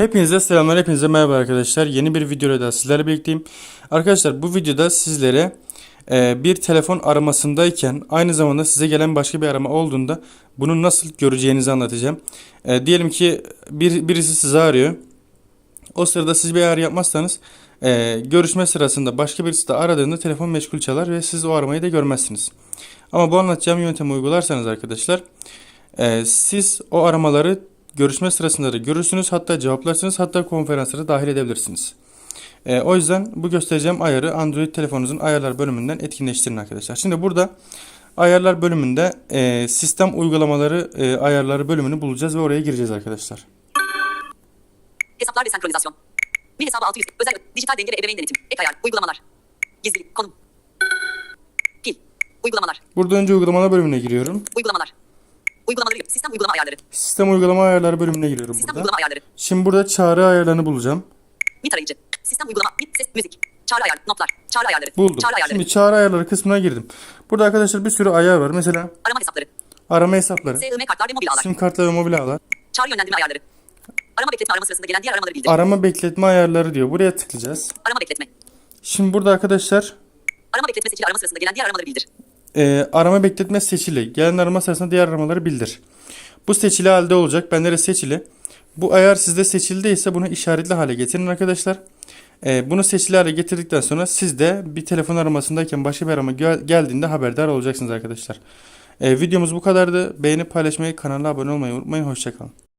Hepinize selamlar, hepinize merhaba arkadaşlar. Yeni bir videoyla daha sizlerle birlikteyim. Arkadaşlar bu videoda sizlere e, bir telefon aramasındayken aynı zamanda size gelen başka bir arama olduğunda bunu nasıl göreceğinizi anlatacağım. E, diyelim ki bir, birisi sizi arıyor. O sırada siz bir ayar yapmazsanız e, görüşme sırasında başka birisi de aradığında telefon meşgul çalar ve siz o aramayı da görmezsiniz. Ama bu anlatacağım yöntemi uygularsanız arkadaşlar e, siz o aramaları görüşme sırasında da görürsünüz hatta cevaplarsınız hatta konferanslara dahil edebilirsiniz. E, o yüzden bu göstereceğim ayarı Android telefonunuzun ayarlar bölümünden etkinleştirin arkadaşlar. Şimdi burada ayarlar bölümünde e, sistem uygulamaları e, ayarları bölümünü bulacağız ve oraya gireceğiz arkadaşlar. Hesaplar ve senkronizasyon. Bir hesabı 600. Özel dijital denge ve ebeveyn denetim. Ek ayar. Uygulamalar. Gizlilik. Konum. Pil. Uygulamalar. Burada önce uygulamalar bölümüne giriyorum. Uygulamalar. Uygulamaları. Sistem uygulama ayarları. Sistem uygulama ayarları bölümüne giriyorum Sistem burada. uygulama ayarları. Şimdi burada çağrı ayarlarını bulacağım. MIT arayıcı. Sistem uygulama. MIT ses müzik. Çağrı ayar. Notlar. Çağrı ayarları. Buldum. Çağrı ayarları. Şimdi çağrı ayarları kısmına girdim. Burada arkadaşlar bir sürü ayar var. Mesela Arama hesapları. arama hesapları, SIM kartlar ve mobil ağlar. sim kartları ve mobil ağlar, Çağrı yönlendirme ayarları. Arama bekletme arama sırasında gelen diğer aramaları bildir. arama bekletme ayarları diyor. Buraya tıklayacağız. Arama bekletme. Şimdi burada arkadaşlar Arama bekletme seçili arama sırasında gelen diğer aramaları bildir. E, arama bekletme seçili. Gelen arama sırasında diğer aramaları bildir. Bu seçili halde olacak. Bende de seçili. Bu ayar sizde seçili değilse bunu işaretli hale getirin arkadaşlar. E, bunu seçili hale getirdikten sonra siz de bir telefon aramasındayken başka bir arama gel- geldiğinde haberdar olacaksınız arkadaşlar. E, videomuz bu kadardı. Beğenip paylaşmayı, kanala abone olmayı unutmayın. Hoşçakalın.